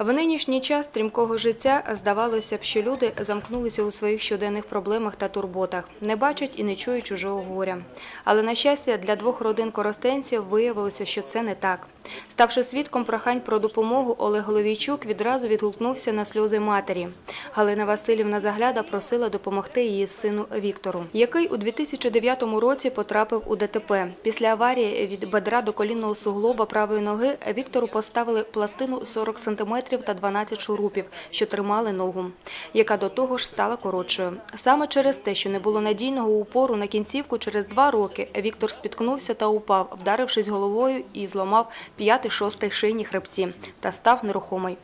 В нинішній час стрімкого життя здавалося б, що люди замкнулися у своїх щоденних проблемах та турботах, не бачать і не чують чужого горя. Але на щастя, для двох родин коростенців виявилося, що це не так. Ставши свідком прохань про допомогу, Олег Головійчук відразу відгукнувся на сльози матері. Галина Васильівна Загляда просила допомогти її сину Віктору, який у 2009 році потрапив у ДТП. Після аварії від бедра до колінного суглоба правої ноги Віктору поставили пластину 40 см та 12 шурупів, що тримали ногу, яка до того ж стала коротшою. Саме через те, що не було надійного упору на кінцівку, через два роки Віктор спіткнувся та упав, вдарившись головою і зламав п'ятий-шостий шийні хребці та став нерухомий.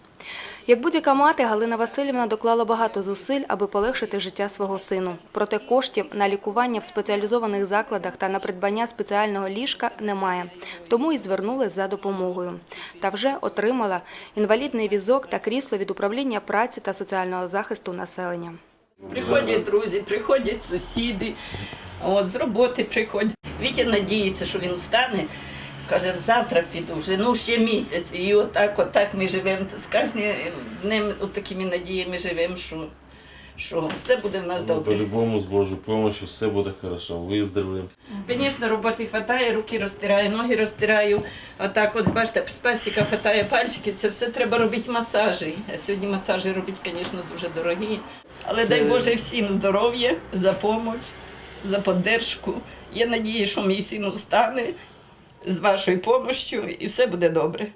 Як будь-яка мати, Галина Васильівна доклала багато зусиль, аби полегшити життя свого сину. Проте коштів на лікування в спеціалізованих закладах та на придбання спеціального ліжка немає. Тому і звернулась за допомогою. Та вже отримала інвалідний візок та крісло від управління праці та соціального захисту населення. Приходять друзі, приходять сусіди, от, з роботи приходять. Вітя надіється, що він встане. Каже, завтра піду вже, ну ще місяць. І отак, отак ми живемо. З кожним днем такими надіями живемо, що, що все буде в нас Ну, добре. По-любому, з Божою помощью все буде хорошо, виздоровлем. Звісно, роботи вистачає, руки розтираю, ноги розтираю. Отак, от бачите, з пастика хватає пальчики, це все треба робити масажі. А сьогодні масажі робити, звісно, дуже дорогі. Але дай Боже всім здоров'я, за допомогу, за підтримку. Я надію, що мій син встане з вашою допомогою і все буде добре.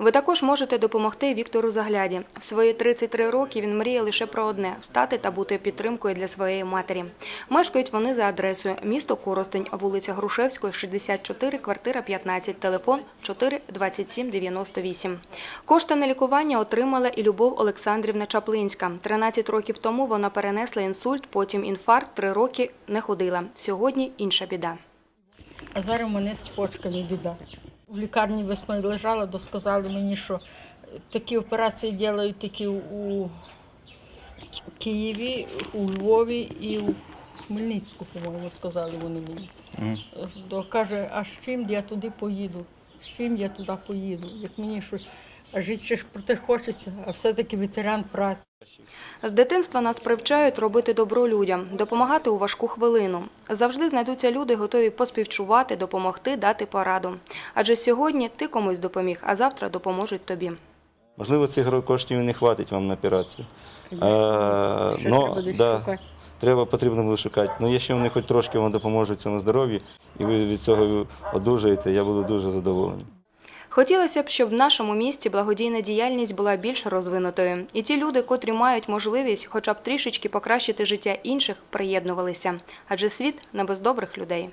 Ви також можете допомогти Віктору Загляді. В свої 33 роки він мріє лише про одне – встати та бути підтримкою для своєї матері. Мешкають вони за адресою місто Коростень, вулиця Грушевської, 64, квартира 15, телефон 4 27 98. Кошти на лікування отримала і Любов Олександрівна Чаплинська. 13 років тому вона перенесла інсульт, потім інфаркт, 3 роки не ходила. Сьогодні інша біда. А зараз у мене з почками біда. В лікарні весною лежала, то сказали мені, що такі операції роблять тільки у Києві, у Львові і у Хмельницьку, по-моєму, сказали вони мені. То каже, а з чим я туди поїду? З чим я туди поїду? Як мені що, а жити ще ж проте хочеться, а все-таки ветеран праці. З дитинства нас привчають робити добро людям, допомагати у важку хвилину. Завжди знайдуться люди, готові поспівчувати, допомогти, дати пораду. Адже сьогодні ти комусь допоміг, а завтра допоможуть тобі. Можливо, цих коштів і не хватить вам на операцію. Е, но, треба десь да, шукати. треба потрібно буде шукати. Ну, якщо вони хоч трошки вам допоможуть в цьому здоров'ї, і ви від цього одужаєте, я буду дуже задоволений. Хотілося б, щоб в нашому місті благодійна діяльність була більш розвинутою. І ті люди, котрі мають можливість хоча б трішечки покращити життя інших, приєднувалися. Адже світ не без добрих людей.